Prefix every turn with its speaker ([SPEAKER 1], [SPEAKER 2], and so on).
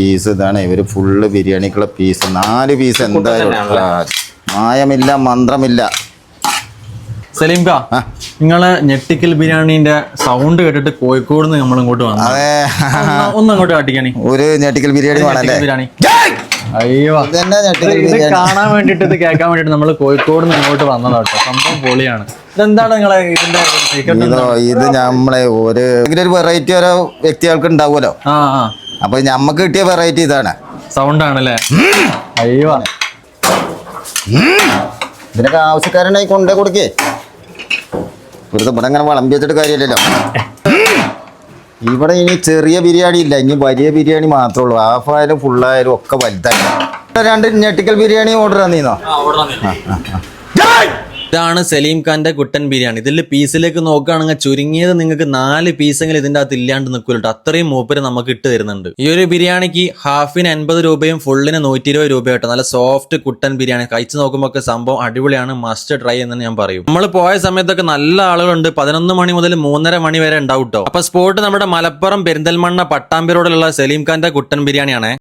[SPEAKER 1] Piece ഇതാണ്. ഇവർ full ബിരിയാണിക്കുള്ള പീസ് നാല് പീസ് എന്തായാലും മായമില്ല മന്ത്രമില്ല.
[SPEAKER 2] സലീം കാ നിങ്ങൾ ഞെട്ടിക്കൽ ബിരിയാണിന്റെ സൗണ്ട് കേട്ടിട്ട് കോഴിക്കോട് നിന്ന് നമ്മൾ ഇങ്ങോട്ട് വന്നു
[SPEAKER 1] അതെ.
[SPEAKER 2] ഒന്ന് അങ്ങോട്ട് കാട്ടിക്കാണി.
[SPEAKER 1] ഒരു ഞെട്ടിക്കൽ ബിരിയാണി
[SPEAKER 2] ബിരിയാണി. അയ്യോ. ഇത് കാണാൻ വേണ്ടിട്ട് ഇത് കേൾക്കാൻ വേണ്ടിട്ട് നമ്മൾ കോഴിക്കോട് നിന്ന് ഇങ്ങോട്ട് വന്നതാട്ടോ സംഭവം പൊളിയാണ്. ഇതെന്താണ് നിങ്ങളെ ഇതിന്റെ?
[SPEAKER 1] ഇതോ നമ്മളെ ഒരു ഒരു വെറൈറ്റി ഓരോ വ്യക്തികൾക്ക് ഉണ്ടാവുമല്ലോ.
[SPEAKER 2] ആ ആ.
[SPEAKER 1] അപ്പൊ നമ്മക്ക് കിട്ടിയ വെറൈറ്റി ഇതാണ്.
[SPEAKER 2] സൗണ്ട് ആണല്ലേ അയ്യോ.
[SPEAKER 1] ഇതിനൊക്കെ ആവശ്യക്കാരനായി കൊണ്ടേ കൊടുക്കേ. വെറുതെ ഇവിടെ അങ്ങനെ വിളമ്പി വെച്ചിട്ട് കാര്യമില്ലല്ലോ. ഇവിടെ ഇനി ചെറിയ ബിരിയാണി ഇല്ല. ഇനി വലിയ ബിരിയാണി മാത്രമേ ഉള്ളൂ. ഹാഫ് ആയാലും ഫുള്ളായാലും ഒക്കെ വലുതായി. രണ്ട് ഞെട്ടിക്കൽ ബിരിയാണി ഓർഡർ തന്നീന്നോ?
[SPEAKER 2] ഇതാണ് സലീം ഖാന്റെ കുട്ടൻ ബിരിയാണി. ഇതിൽ പീസിലേക്ക് നോക്കുകയാണെങ്കിൽ ചുരുങ്ങിയത് നിങ്ങൾക്ക് നാല് പീസെങ്കിലും ഇതിന്റെ അകത്ത് ഇല്ലാണ്ട് നിൽക്കുമല്ലോ അത്രയും മൂപ്പര് നമുക്ക് ഇട്ട് തരുന്നുണ്ട്. ഈ ഒരു ബിരിയാണിക്ക് ഹാഫിന് എൺപത് രൂപയും ഫുള്ളിന് നൂറ്റി ഇരുപത് രൂപ കേട്ടോ നല്ല സോഫ്റ്റ് കുട്ടൻ ബിരിയാണി. കഴിച്ചു നോക്കുമ്പോൾ ഒക്കെ സംഭവം അടിപൊളിയാണ്. മസ്റ്റ് ട്രൈ എന്ന് ഞാൻ പറയും. നമ്മൾ പോയ സമയത്തൊക്കെ നല്ല ആളുകളുണ്ട്. പതിനൊന്ന് മണി മുതൽ മൂന്നര മണി വരെ ഉണ്ടാവും കേട്ടോ അപ്പൊ സ്പോട്ട് നമ്മുടെ മലപ്പുറം പെരിന്തൽമണ്ണ പട്ടാമ്പി റോഡിലുള്ള സലീം ഖാന്റെ കുട്ടൻ ബിരിയാണിയാണ്.